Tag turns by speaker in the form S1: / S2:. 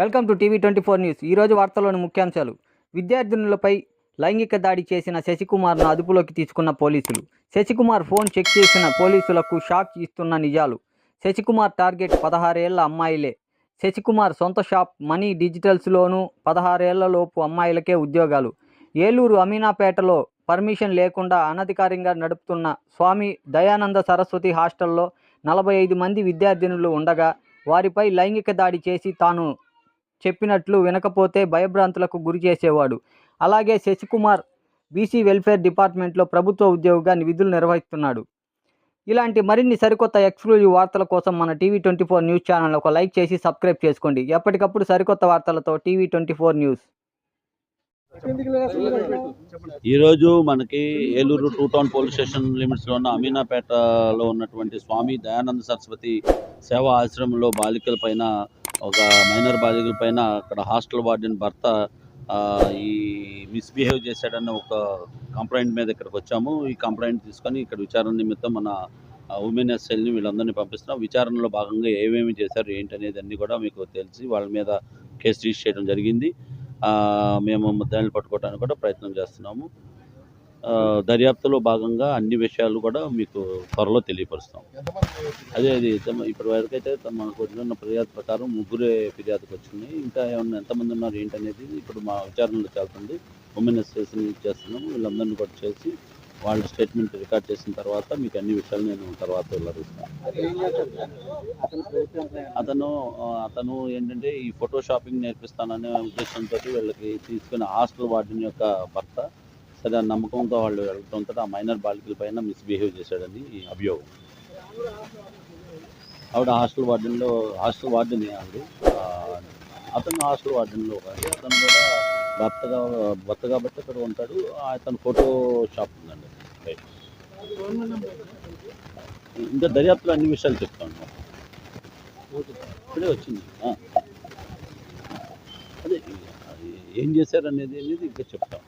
S1: Welcome to TV twenty four news. ఈరోజు వార్తల్లోని ముఖ్యాంశాలు. విద్యార్థినులపై లైంగిక దాడి చేసిన శశికుమార్ను అదుపులోకి తీసుకున్న పోలీసులు. శశికుమార్ ఫోన్ చెక్ చేసిన పోలీసులకు షాక్ ఇస్తున్న నిజాలు. శశికుమార్ టార్గెట్ పదహారేళ్ళ అమ్మాయిలే. శశికుమార్ సొంత షాప్ మనీ డిజిటల్స్లోనూ పదహారేళ్ళలోపు అమ్మాయిలకే ఉద్యోగాలు. ఏలూరు అమీనాపేటలో పర్మిషన్ లేకుండా అనధికారికంగా నడుపుతున్న స్వామి దయానంద సరస్వతి హాస్టల్లో నలభై ఐదు మంది విద్యార్థినులు ఉండగా వారిపై లైంగిక దాడి చేసి తాను చెప్పినట్లు వినకపోతే భయభ్రాంతులకు గురి చేసేవాడు. అలాగే శశికుమార్ బీసీ వెల్ఫేర్ డిపార్ట్మెంట్లో ప్రభుత్వ ఉద్యోగిగా విధులు నిర్వహిస్తున్నాడు. ఇలాంటి మరిన్ని సరికొత్త ఎక్స్క్లూజివ్ వార్తల కోసం మన TV twenty four news channel ఒక లైక్ చేసి సబ్స్క్రైబ్ చేసుకోండి. ఎప్పటికప్పుడు సరికొత్త వార్తలతో టీవీ ట్వంటీ ఫోర్ న్యూస్.
S2: ఈరోజు మనకి Eluru two town police station లిమిట్స్లో ఉన్న అమీనాపేటలో ఉన్నటువంటి స్వామి దయానంద సరస్వతి సేవా ఆశ్రమంలో బాలికల పైన ఒక మైనర్ బాలికల పైన అక్కడ హాస్టల్ వార్డెన్ భర్త ఈ మిస్బిహేవ్ చేశాడన్న ఒక కంప్లైంట్ మీద ఇక్కడికి వచ్చాము. ఈ కంప్లైంట్ తీసుకొని ఇక్కడ విచారణ నిమిత్తం మన ఉమెన్ ఎస్ఎల్ని వీళ్ళందరినీ పంపిస్తున్నాం. విచారణలో భాగంగా ఏమేమి చేశారు ఏంటి అనేది అన్నీ కూడా మీకు తెలిసి వాళ్ళ మీద కేసు రిజిస్టర్ చేయడం జరిగింది. మేము ముద్దాయిలు పట్టుకోవడానికి కూడా ప్రయత్నం చేస్తున్నాము. దర్యాప్తులో భాగంగా అన్ని విషయాలు కూడా మీకు త్వరలో తెలియపరుస్తాం. అదే అది ఇప్పటి వరకు అయితే మనకు వచ్చిన ఫిర్యాదు ప్రకారం ముగ్గురే ఫిర్యాదుకు వచ్చింది ఇంకా ఏమన్నా ఎంతమంది ఉన్నారు ఏంటనేది ఇప్పుడు మా విచారణలో చేస్తుంది ఉమెన్ అసోసియేషన్ చేస్తున్నాము. వీళ్ళందరినీ కూడా చేసి వాళ్ళ స్టేట్మెంట్ రికార్డ్ చేసిన తర్వాత మీకు అన్ని విషయాలు నేను తర్వాత వెళ్ళరిస్తాను అతను అతను ఏంటంటే ఈ ఫోటో షాపింగ్ నేర్పిస్తాననే ఉద్దేశంతో వీళ్ళకి తీసుకున్న హాస్టల్ వార్డెన్ యొక్క భర్త సరే ఆ నమ్మకంతో వాళ్ళు వెళ్ళడంతో ఆ మైనర్ బాలికల పైన మిస్బిహేవ్ చేశాడని అభియోగం. ఆవిడ హాస్టల్ వార్డెన్లో హాస్టల్ వార్డెన్ ఆవిడ. అతను హాస్టల్ వార్డెన్లో అతను కూడా భర్త భర్త కాబట్టి అక్కడ ఉంటాడు. అతను ఫోటో షాప్ ఉందండి. ఇంకా దర్యాప్తులో అన్ని విషయాలు చెప్తాను. ఇప్పుడే వచ్చింది. అదే అది ఏం చేశారు అనేది అనేది ఇంకా చెప్తాం